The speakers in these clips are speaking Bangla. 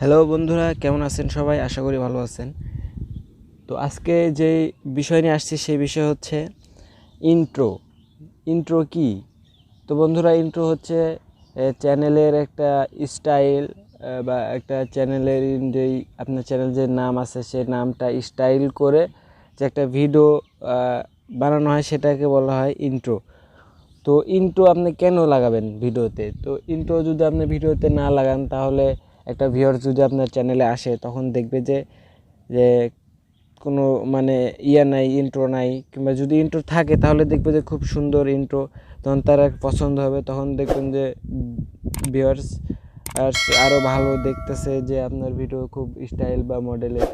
হ্যালো বন্ধুরা, কেমন আছেন সবাই? আশা করি ভালো আছেন। তো আজকে যে বিষয় নিয়ে আসছি, সেই বিষয় হচ্ছে ইন্ট্রো ইন্ট্রো কি? তো বন্ধুরা ইন্ট্রো হচ্ছে চ্যানেলের একটা স্টাইল বা একটা চ্যানেলের যেই আপনার চ্যানেল যে নাম আছে, সেই নামটা স্টাইল করে যে একটা ভিডিও বানানো হয়, সেটাকে বলা হয় ইন্ট্রো তো ইন্ট্রো আপনি কেন লাগাবেন ভিডিওতে তো? ইন্ট্রো যদি আপনি ভিডিওতে না লাগান, তাহলে একটা ভিউয়ার যদি আপনার চ্যানেলে আসে, তখন দেখবে যে যে কোনো মানে ইয়া নাই ইন্ট্রো নাই, কিংবা যদি ইন্ট্রো থাকে, তাহলে দেখবে যে খুব সুন্দর ইন্ট্রো তখন তারা পছন্দ হবে, তখন দেখবেন যে ভিউয়ার্স আর আরও ভালো দেখতেছে যে আপনার ভিডিও খুব স্টাইল বা মডেলের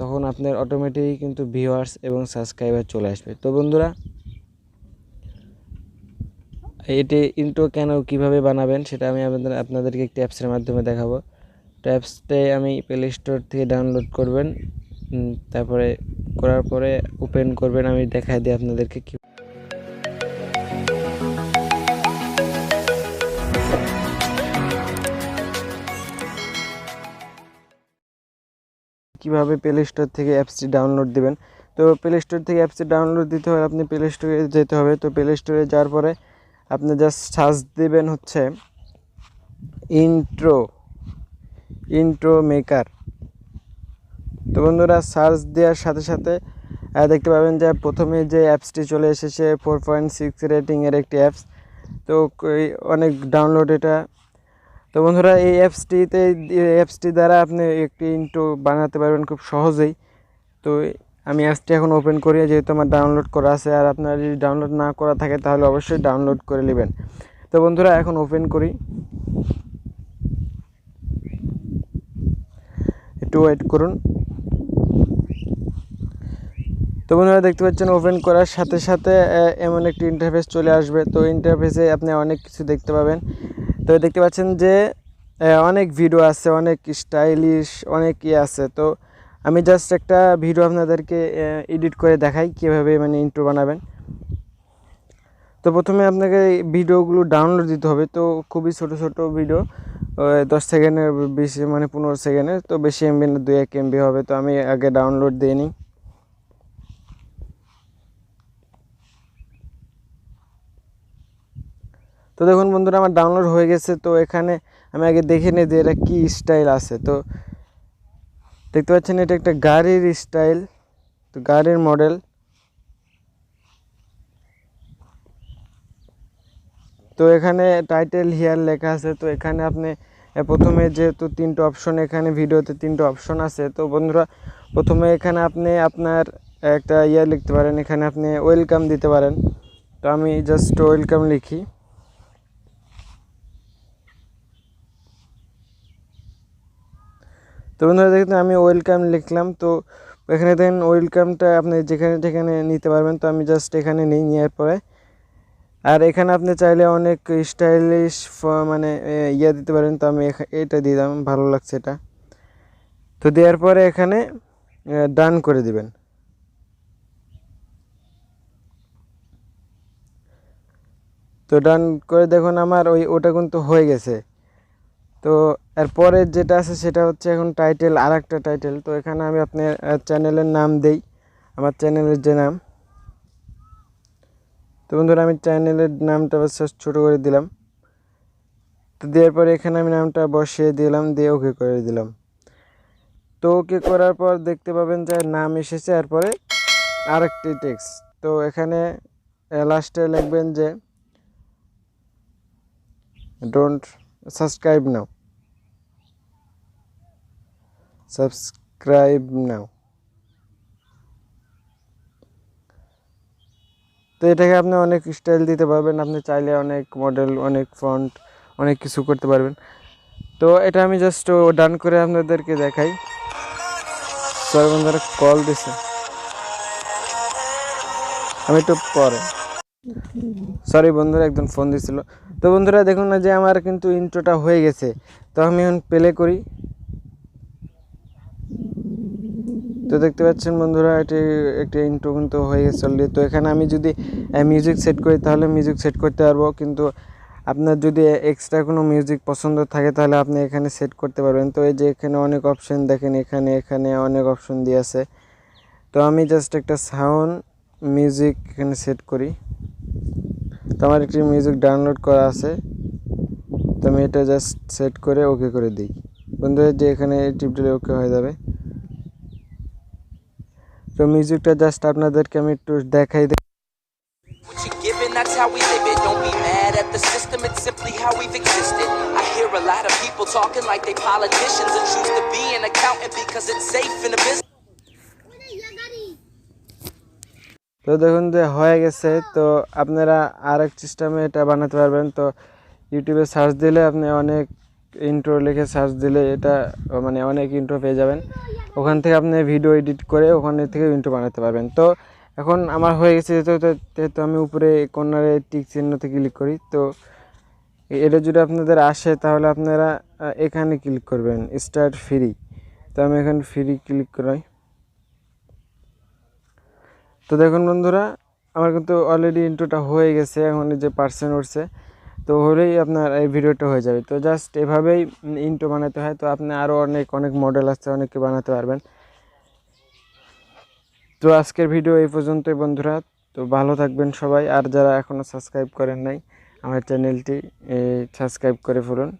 তখন আপনার অটোমেটিকই কিন্তু ভিউয়ার্স এবং সাবস্ক্রাইবার চলে আসবে। তো বন্ধুরা, এটি ইন্ট্রো কেন, কীভাবে বানাবেন, সেটা আমি আপনাদের, আপনাদেরকে একটি অ্যাপসের মাধ্যমে দেখাবো। তো অ্যাপসটাই আমি প্লে স্টোর থেকে ডাউনলোড করবেন। তারপরে করার পরে ওপেন করবেন। আমি দেখাই দিই আপনাদেরকে কি কীভাবে প্লে স্টোর থেকে অ্যাপসটি ডাউনলোড দিবেন? তো প্লে স্টোর থেকে অ্যাপসটি ডাউনলোড দিতে হলে আপনি প্লে স্টোরে যেতে হবে। তো প্লে স্টোরে যাওয়ার পরে আপনি জাস্ট সার্চ দেবেন হচ্ছে ইন্ট্রো ইন্ট্রো মেকার। তো বন্ধুরা, সার্চ দেওয়ার সাথে সাথে দেখতে পাবেন যে প্রথমে যে অ্যাপসটি চলে এসেছে, ফোর পয়েন্ট সিক্স রেটিংয়ের একটি অ্যাপস। তো অনেক ডাউনলোড এটা। তো বন্ধুরা, এই অ্যাপসটিতে অ্যাপসটি দ্বারা আপনি একটি ইন্ট্রো বানাতে পারবেন খুব সহজেই। তো আমি অ্যাপসটি এখন ওপেন করি, যেহেতু আমার ডাউনলোড করা আছে, আর আপনার যদি ডাউনলোড না করা থাকে, তাহলে অবশ্যই ডাউনলোড করে নেবেন। তো বন্ধুরা, এখন ওপেন করি। একটু ওয়েট করুন। তো বন্ধুরা দেখতে পাচ্ছেন ওপেন করার সাথে সাথে এমন একটি ইন্টারফেস চলে আসবে। তো ইন্টারফেসে আপনি অনেক কিছু দেখতে পাবেন। তো দেখতে পাচ্ছেন যে অনেক ভিডিও আছে, অনেক স্টাইলিশ অনেক ইয়ে আছে। তো আমি জাস্ট একটা ভিডিও আপনাদেরকে এডিট করে দেখাই কীভাবে মানে ইন্ট্রো বানাবেন। তো প্রথমে আপনাকে ভিডিওগুলো ডাউনলোড দিতে হবে। তো খুবই ছোট ছোট ভিডিও দশ সেকেন্ডের বেশি মানে পনেরো সেকেন্ডের তো বেশি এমবি না, দুই এক এমবি হবে, তো আমি আগে ডাউনলোড দিয়ে নিই। তো দেখুন বন্ধুরা, আমার ডাউনলোড হয়ে গেছে, তো এখানে আমি আগে দেখে নিই যে এটা কী স্টাইল আছে। তো দেখতে পাচ্ছেন, এটা একটা গাড়ির স্টাইল তো গাড়ির মডেল তো এখানে টাইটেল হিয়ার লেখা আছে, তো এখানে আপনি প্রথমে যেহেতু তিনটে অপশন এখানে ভিডিওতে তিনটে অপশন আছে, তো বন্ধুরা, প্রথমে এখানে আপনি আপনার একটা ইয়ে লিখতে পারেন, এখানে আপনি ওয়েলকাম দিতে পারেন। তো আমি জাস্ট ওয়েলকাম লিখি। তো বন্ধুরা, দেখুন, আমি ওয়েলকাম লিখলাম, তো এখানে দেখেন ওয়েলকামটা আপনি যেখানে যেখানে নিতে পারবেন, তো আমি জাস্ট এখানে নিই, নেওয়ার পরে আর এখানে আপনি চাইলে অনেক স্টাইলিশ মানে ইয়ে দিতে পারেন। তো আমি এটা দিলাম, ভালো লাগছে এটা। তো দেওয়ার পরে এখানে ডান করে দিবেন। তো ডান করে দেখুন আমার ওই ওটা কিন্তু হয়ে গেছে। তো এরপরের যেটা আছে সেটা হচ্ছে এখন টাইটেল আর টাইটেল তো এখানে আমি আপনার চ্যানেলের নাম দেই। আমার চ্যানেলের যে নাম। তো বন্ধুরা, আমি চ্যানেলের নামটা জাস্ট ছোটো করে দিলাম। তো দেওয়ার পরে এখানে আমি নামটা বসিয়ে দিলাম, দিয়ে ওকে করে দিলাম। তো ওকে করার পর দেখতে পাবেন যে নাম এসেছে, এরপরে আরেকটি টেক্স তো এখানে লাস্টে লিখবেন যে don't subscribe now subscribe now তো এটাকে আপনি অনেক স্টাইল দিতে পারবেন। আপনি চাইলে অনেক মডেল অনেক ফন্ট অনেক কিছু করতে পারবেন। তো এটা আমি জাস্ট ডান করে আপনাদেরকে দেখাই। সরি বন্ধুরা কল দিছে। আমি একটু পরে। সরি বন্ধুরা, একজন ফোন দিছিল। তো বন্ধুরা, দেখুন না যে আমার কিন্তু ইন্ট্রোটা হয়ে গেছে। তো আমি এখন প্লে করি। তো দেখতে পাচ্ছেন বন্ধুরা, এটি একটি ইন্ট্রো কিন্তু হয়ে গেছে অলরেডি তো এখানে আমি যদি মিউজিক সেট করি, তাহলে মিউজিক সেট করতে পারব। কিন্তু আপনার যদি এক্সট্রা কোনো মিউজিক পছন্দ থাকে, তাহলে আপনি এখানে সেট করতে পারবেন। তো এই যে এখানে অনেক অপশন দেখেন, এখানে এখানে অনেক অপশন দিয়ে আছে। তো আমি জাস্ট একটা সাউন্ড মিউজিক এখানে সেট করি। তো আমার একটি মিউজিক ডাউনলোড করা আছে। তো আমি এটা জাস্ট সেট করে ওকে করে দিই। বন্ধুরা যে এখানে টিপ ওকে হয়ে যাবে। তো মিউজিকটা জাস্ট আপনাদেরকে আমি একটু দেখাই দিই that's how we live it. Don't be mad at the system, it's simply how we've existed. I hear a lot of people talking like they politicians and choose to be an accountant because it's safe in the business. তো দেখুন যে হয়ে গেছে তো আপনারা আর এক সিস্টেমে এটা বানাতে পারবেন তো ইউটিউবে সার্চ দিলে আপনি অনেক ইন্ট্রো লিখে সার্চ দিলে এটা মানে অনেক ইন্ট্রো পেয়ে যাবেন। ওখান থেকে আপনি ভিডিও এডিট করে ওখানে থেকে ইন্ট্রো বানাতে পারবেন। তো এখন আমার হয়ে গেছে যেহেতু আমি উপরে কর্নারে টিক চিহ্নতে ক্লিক করি, তো এটা যদি আপনাদের আসে তাহলে আপনারা এখানে ক্লিক করবেন স্টার্ট ফ্রি তো আমি এখানে ফ্রি ক্লিক করাই। তো দেখুন বন্ধুরা, আমার কিন্তু অলরেডি ইন্ট্রোটা হয়ে গেছে, এখন যে পার্সেন্ট উঠছে। তো হলেই আপনার এই ভিডিওটা হয়ে যাবে। তো জাস্ট এভাবেই ইন্টো বানাতে হয়। তো আপনি আরও অনেক অনেক মডেল আছে, অনেকে বানাতে পারবেন। তো আজকের ভিডিও এই পর্যন্তই বন্ধুরা। তো ভালো থাকবেন সবাই। আর যারা এখনও সাবস্ক্রাইব করেন নাই, আমার চ্যানেলটি সাবস্ক্রাইব করে ফেলুন।